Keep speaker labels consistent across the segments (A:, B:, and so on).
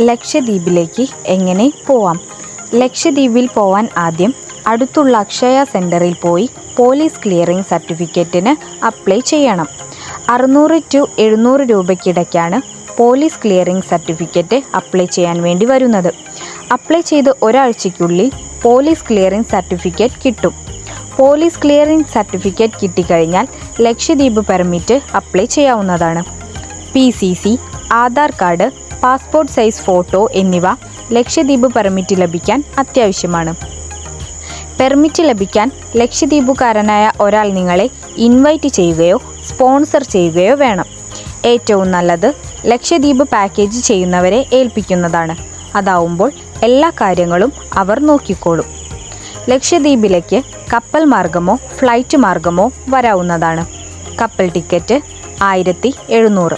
A: ലക്ഷദ്വീപിലേക്ക് എങ്ങനെ പോവാം? ലക്ഷദ്വീപിൽ പോവാൻ ആദ്യം അടുത്തുള്ള അക്ഷയ സെന്ററിൽ പോയി പോലീസ് ക്ലിയറിംഗ് സർട്ടിഫിക്കറ്റിന് അപ്ലൈ ചെയ്യണം. അറുന്നൂറ് ടു എഴുന്നൂറ് രൂപയ്ക്കിടയ്ക്കാണ് പോലീസ് ക്ലിയറിംഗ് സർട്ടിഫിക്കറ്റ് അപ്ലൈ ചെയ്യാൻ വേണ്ടി വരുന്നത്. അപ്ലൈ ചെയ്ത് ഒരാഴ്ചയ്ക്കുള്ളിൽ പോലീസ് ക്ലിയറിംഗ് സർട്ടിഫിക്കറ്റ് കിട്ടും. പോലീസ് ക്ലിയറിംഗ് സർട്ടിഫിക്കറ്റ് കിട്ടിക്കഴിഞ്ഞാൽ ലക്ഷദ്വീപ് പെർമിറ്റ് അപ്ലൈ ചെയ്യാവുന്നതാണ്. P C C Aadhaar card passport size photo എന്നിവ ലക്ഷദ്വീപ് പെർമിറ്റ് ലഭിക്കാൻ അത്യാവശ്യമാണ്. പെർമിറ്റ് ലഭിക്കാൻ ലക്ഷദ്വീപുകാരനായ ഒരാൾ നിങ്ങളെ ഇൻവൈറ്റ് ചെയ്യുകയോ സ്പോൺസർ ചെയ്യുകയോ വേണം. ഏറ്റവും നല്ലത് ലക്ഷദ്വീപ് പാക്കേജ് ചെയ്യുന്നവരെ ഏൽപ്പിക്കുന്നതാണ്. അതാവുമ്പോൾ എല്ലാ കാര്യങ്ങളും അവർ നോക്കിക്കോളും. ലക്ഷദ്വീപിലേക്ക് കപ്പൽ മാർഗമോ ഫ്ലൈറ്റ് മാർഗമോ വരാവുന്നതാണ്. കപ്പൽ ടിക്കറ്റ് ആയിരത്തി എഴുന്നൂറ്.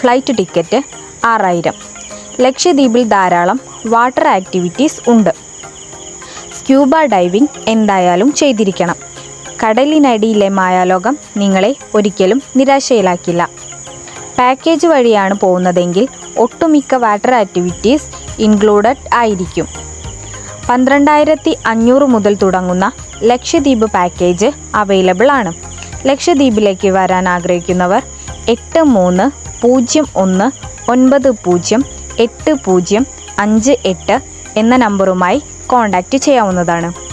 A: ഫ്ലൈറ്റ് ടിക്കറ്റ് ആറായിരം. ലക്ഷദ്വീപിൽ ധാരാളം വാട്ടർ ആക്ടിവിറ്റീസ് ഉണ്ട്. സ്ക്യൂബ ഡൈവിംഗ് എന്തായാലും ചെയ്തിരിക്കണം. കടലിനടിയിലെ മായാലോകം നിങ്ങളെ ഒരിക്കലും നിരാശയിലാക്കില്ല. പാക്കേജ് വഴിയാണ് പോകുന്നതെങ്കിൽ ഒട്ടുമിക്ക വാട്ടർ ആക്ടിവിറ്റീസ് ഇൻക്ലൂഡഡ് ആയിരിക്കും. പന്ത്രണ്ടായിരത്തി അഞ്ഞൂറ് മുതൽ തുടങ്ങുന്ന ലക്ഷദ്വീപ് പാക്കേജ് അവൈലബിൾ ആണ്. ലക്ഷദ്വീപിലേക്ക് വരാൻ ആഗ്രഹിക്കുന്നവർ എട്ട് മൂന്ന് പൂജ്യം ഒന്ന് ഒൻപത് പൂജ്യം എട്ട് പൂജ്യം അഞ്ച് എട്ട് എന്ന നമ്പറുമായി കോൺടാക്റ്റ് ചെയ്യാവുന്നതാണ്.